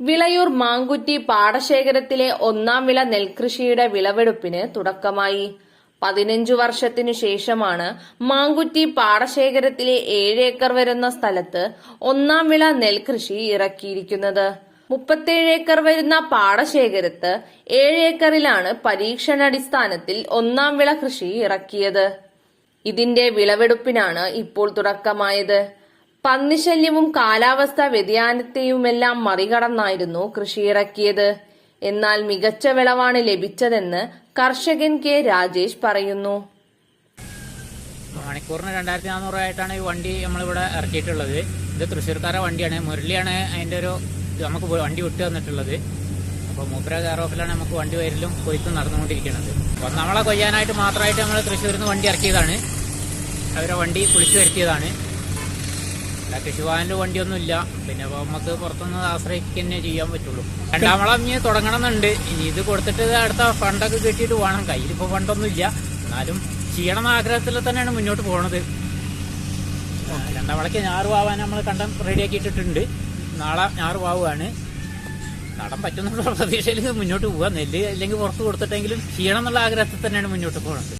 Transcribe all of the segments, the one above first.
വിളയൂർ മാങ്കുറ്റി പാടശേഖരത്തിലെ ഒന്നാം വിള നെൽകൃഷിയുടെ വിളവെടുപ്പിന് തുടക്കമായി. പതിനഞ്ചു വർഷത്തിനു ശേഷമാണ് മാങ്കുറ്റി പാടശേഖരത്തിലെ ഏഴേക്കർ വരുന്ന സ്ഥലത്ത് ഒന്നാം വിള നെൽകൃഷി ഇറക്കിയിരിക്കുന്നത്. മുപ്പത്തേഴ് ഏക്കർ വരുന്ന പാടശേഖരത്ത് ഏഴേക്കറിലാണ് പരീക്ഷണാടിസ്ഥാനത്തിൽ ഒന്നാം വിള കൃഷി ഇറക്കിയത്. ഇതിന്റെ വിളവെടുപ്പിനാണ് ഇപ്പോൾ തുടക്കമായത്. പന്നിശല്യവും കാലാവസ്ഥാ വ്യതിയാനത്തെയുമെല്ലാം മറികടന്നായിരുന്നു കൃഷി ഇറക്കിയത് എന്നാൽ മികച്ച വിളവാണ് ലഭിച്ചതെന്ന് കർഷകൻ കെ രാജേഷ് പറയുന്നു. മണിക്കൂറിന് രണ്ടായിരത്തി നാനൂറായിട്ടാണ് ഈ വണ്ടി നമ്മളിവിടെ ഇറക്കിയിട്ടുള്ളത്. ഇത് തൃശ്ശൂർക്കാരുടെ വണ്ടിയാണ്. മുരളിയാണ് അതിന്റെ ഒരു നമുക്ക് വണ്ടി വിട്ടു തന്നിട്ടുള്ളത്. അപ്പോൾ മൂപ്പര കെയർ ഓഫിലാണ് നമുക്ക് വണ്ടി വരലും കൊയ്ത്തും നടന്നുകൊണ്ടിരിക്കുന്നത്. അപ്പോൾ നമ്മളെ കൊയ്യാനായിട്ട് മാത്രമായിട്ട് നമ്മൾ തൃശ്ശൂരിൽ നിന്ന് വണ്ടി ഇറക്കിയതാണ്. അവരെ വണ്ടി കുളിച്ചു വരുത്തിയതാണ്. അല്ല, കൃഷിഭവനിൽ വണ്ടിയൊന്നുമില്ല. പിന്നെ നമുക്ക് പുറത്തുനിന്ന് ആശ്രയിക്കുക തന്നെ ചെയ്യാൻ പറ്റുള്ളൂ. രണ്ടാം വളം ഇനി തുടങ്ങണമെന്നുണ്ട്. ഇനി ഇത് കൊടുത്തിട്ട് അടുത്ത ഫണ്ടൊക്കെ കിട്ടിയിട്ട് വേണം. കയ്യിൽ ഇപ്പോൾ ഫണ്ടൊന്നുമില്ല എന്നാലും ചെയ്യണം ആഗ്രഹത്തിൽ തന്നെയാണ് മുന്നോട്ട് പോകുന്നത് ആ, രണ്ടാം വളയ്ക്ക് ഞാറ് പാവാൻ നമ്മൾ കണ്ടം റെഡിയാക്കി ഇട്ടിട്ടുണ്ട്. നാളെ ഞാറ് പാവുകയാണ് നടം പറ്റുന്നുള്ള പ്രതീക്ഷയിൽ മുന്നോട്ട് പോവാ. നെല്ല് അല്ലെങ്കിൽ പുറത്ത് കൊടുത്തിട്ടെങ്കിലും ചെയ്യണം എന്നുള്ള ആഗ്രഹത്തിൽ തന്നെയാണ് മുന്നോട്ട് പോകുന്നത്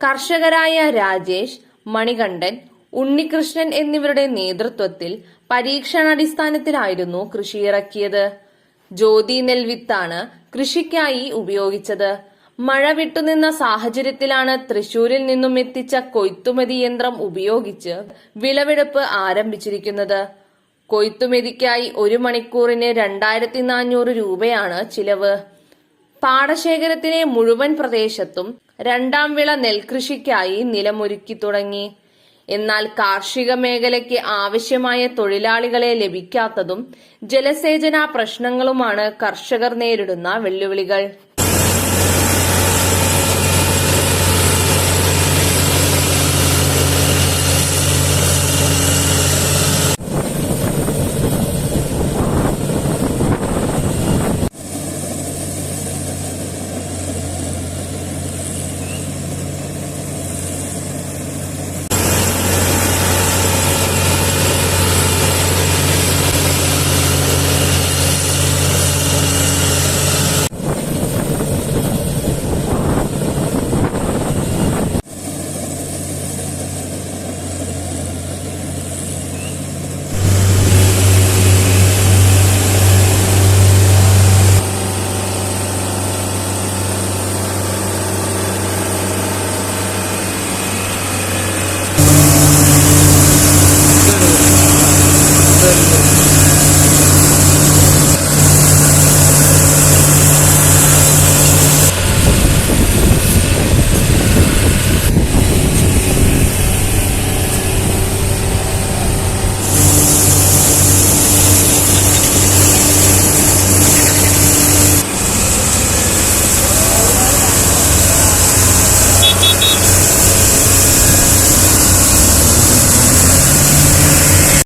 കർഷകരായ രാജേഷ് മണികണ്ഠൻ ഉണ്ണികൃഷ്ണൻ എന്നിവരുടെ നേതൃത്വത്തിൽ പരീക്ഷണാടിസ്ഥാനത്തിലായിരുന്നു കൃഷി ഇറക്കിയത്. ജ്യോതി നെൽവിത്താണ് കൃഷിക്കായി ഉപയോഗിച്ചത്. മഴ വിട്ടുനിന്ന സാഹചര്യത്തിലാണ് തൃശൂരിൽ നിന്നും എത്തിച്ച കൊയ്ത്തുമതി യന്ത്രം ഉപയോഗിച്ച് വിളവെടുപ്പ് ആരംഭിച്ചിരിക്കുന്നത്. കൊയ്ത്തുമതിക്കായി ഒരു മണിക്കൂറിന് രണ്ടായിരത്തി നാനൂറ് രൂപയാണ് ചിലവ്. പാടശേഖരത്തിലെ മുഴുവൻ പ്രദേശത്തും രണ്ടാം വിള നെൽകൃഷിക്കായി നിലമൊരുക്കി തുടങ്ങി. എന്നാൽ കാർഷിക മേഖലയ്ക്ക് ആവശ്യമായ തൊഴിലാളികളെ ലഭിക്കാത്തതും ജലസേചന പ്രശ്നങ്ങളുമാണ് കർഷകർ നേരിടുന്ന വെല്ലുവിളികൾ.